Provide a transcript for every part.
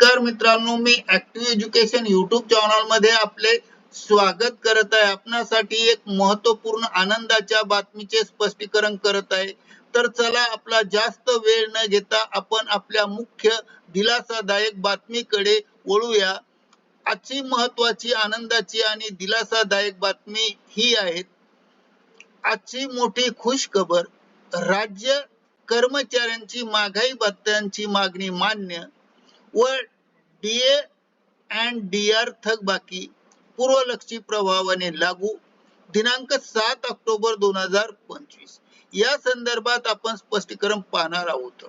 नमस्कार मित्रांनो मी ऍक्टिव्ह एज्युकेशन युट्यूब चॅनलमध्ये आपले स्वागत करत आहे. आपणासाठी एक महत्त्वपूर्ण आनंदाच्या बातमीचे स्पष्टीकरण करत आहे. तर चला आपला जास्त वेळ न घेता आपण आपल्या मुख्य दिलासादायक बातमीकडे वळूया. आजची महत्वाची आनंदाची आणि दिलासादायक बातमी ही आहे. आजची मोठी खुश खबर राज्य कर्मचाऱ्यांची महागाई भत्त्यांची मागणी मान्य व डीए अँड डीआर थकबाकी पूर्वलक्षी प्रभावाने लागू. दिनांक सात ऑक्टोबर दोन हजार पंचवीस. या संदर्भात आपण स्पष्टीकरण पाहणार आहोत.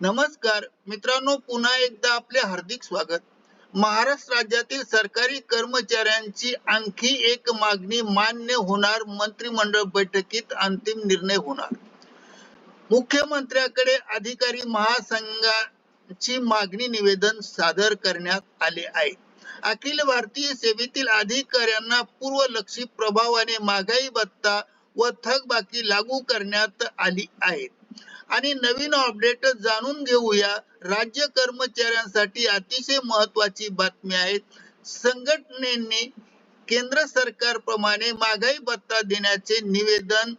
नमस्कार. मित्रांनो पुन्हा एकदा आपले हार्दिक स्वागत. महाराष्ट्र राज्यातील सरकारी कर्मचाऱ्यांची आणखी एक मागणी मान्य होणार. मंत्रिमंडळ बैठकीत अंतिम निर्णय होणार. मुख्यमंत्र्याकडे अधिकारी महासंघा ची मागणी निवेदन सादर करण्यात आले आहे. अखिल भारतीय सेवेतील अधिकाऱ्यांना पूर्वलक्षी प्रभावाने महागाई भत्ता व थकबाकी लागू करण्यात आली आहे. आणि नवीन अपडेट जाणून घेऊया. राज्य कर्मचाऱ्यांसाठी अतिशय महत्वाची बातमी आहे. संघटनेने केंद्र सरकारप्रमाणे महागाई भत्ता देण्याचे निवेदन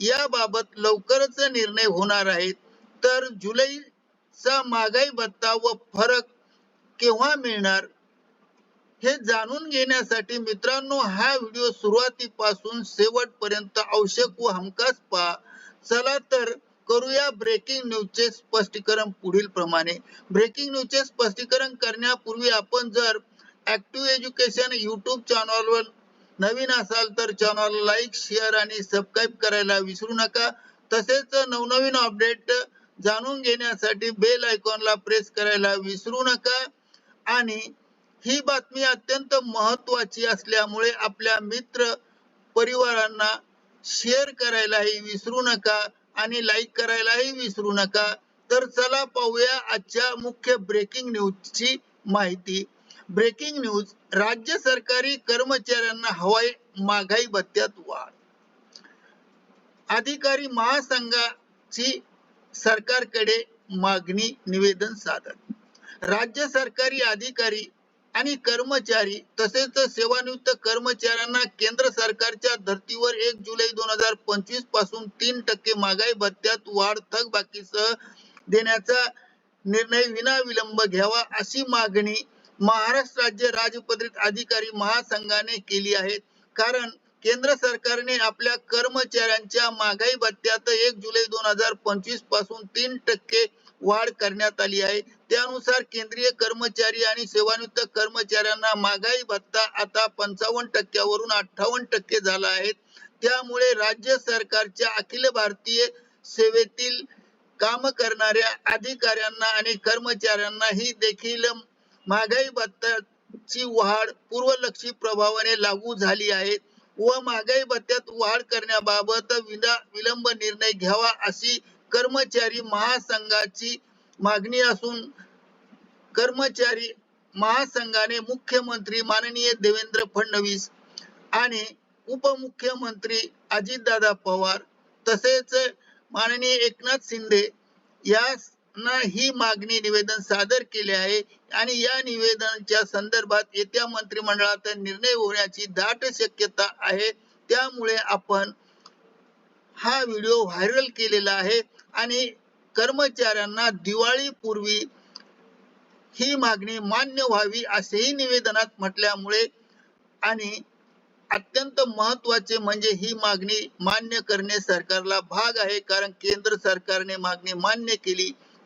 याबाबत लवकरच निर्णय होणार आहे. तर जुलै चा महागाई भत्ता व फरक केव्हा मिळणार? हे जाणून घेण्यासाठी मित्रांनो हा व्हिडिओ सुरुवातीपासून शेवटपर्यंत आवश्यक व हमखास पहा. चला तर करूया ब्रेकिंग न्यूजचे स्पष्टीकरण पुढील प्रमाणे. ब्रेकिंग न्यूजचे स्पष्टीकरण करण्यापूर्वी आपण जर ऍक्टिव्ह एज्युकेशन युट्यूब चॅनलवर नवीन असाल तर चॅनल लाईक शेअर आणि सबस्क्राईब करायला विसरू नका. तसेच नवनवीन अपडेट जाणून घेण्यासाठी बेल आयकॉनला प्रेस करायला विसरू नका. आणि ही बातमी अत्यंत महत्वाची असल्यामुळे आपल्या मित्र परिवारांना शेअर करायलाही विसरू नका आणि लाईक करायलाही विसरू नका. तर चला पाहूया आजच्या मुख्य ब्रेकिंग न्यूजची माहिती. ब्रेकिंग न्यूज राज्य सरकारी कर्मचाऱ्यांना हवाई महागाई भत्त्यात वाढ. अधिकारी महासंघाची सरकारकडे मागणी निवेदन सादर. राज्य सरकारी अधिकारी आणि कर्मचारी तसेच सेवानिवृत्त कर्मचाऱ्यांना केंद्र सरकारच्या धर्तीवर एक जुलै दोन हजार पंचवीसपासून तीन टक्के महागाई भत्त्यात वाढ थकबाकीसह देण्याचा निर्णय विना विलंब घ्यावा अशी मागणी महाराष्ट्र राज्य राजपत्रित अधिकारी महासंघाने केली आहे. कारण केंद्र सरकारने आपल्या कर्मचाऱ्यांच्या महागाई भत्त्यात एक जुलै दोन हजार पंचवीसपासून तीन टक्के वाढ करण्यात आली आहे. त्यानुसार केंद्रीय कर्मचारी आणि सेवानिवृत्त कर्मचाऱ्यांना महागाई भत्ता आता पंचावन्न टक्क्यावरून अठ्ठावन्न टक्के झाला आहे. त्यामुळे राज्य सरकारच्या अखिल भारतीय सेवेतील काम करणाऱ्या अधिकाऱ्यांना आणि कर्मचाऱ्यांना ही देखील महागाई भत्त्याची वाढ पूर्वलक्षी प्रभावाने लागू झाली आहे. व महागाई भत्त्यात वाढ करण्याबाबत विना विलंब निर्णय घ्यावा अशी कर्मचारी महासंघाची मागणी असून कर्मचारी महासंघाने मुख्यमंत्री माननीय देवेंद्र फडणवीस आणि उपमुख्यमंत्री अजितदादा पवार तसेच माननीय एकनाथ शिंदे या ही मागणी निवेदन सादर केले आहे आणि या निवेदनाच्या संदर्भात येत्या मंत्रिमंडळात निर्णय होण्याची दाट शक्यता आहे. त्यामुळे आपण हा व्हिडिओ व्हायरल केलेला आहे आणि कर्मचाऱ्यांना दिवाळीपूर्वी ही मागणी मान्य व्हावी असेही निवेदनात म्हटल्यामुळे आणि अत्यंत महत्त्वाचे म्हणजे ही मागणी मान्य करणे सरकारला भाग आहे. कारण केंद्र सरकारने मागणी मान्य केली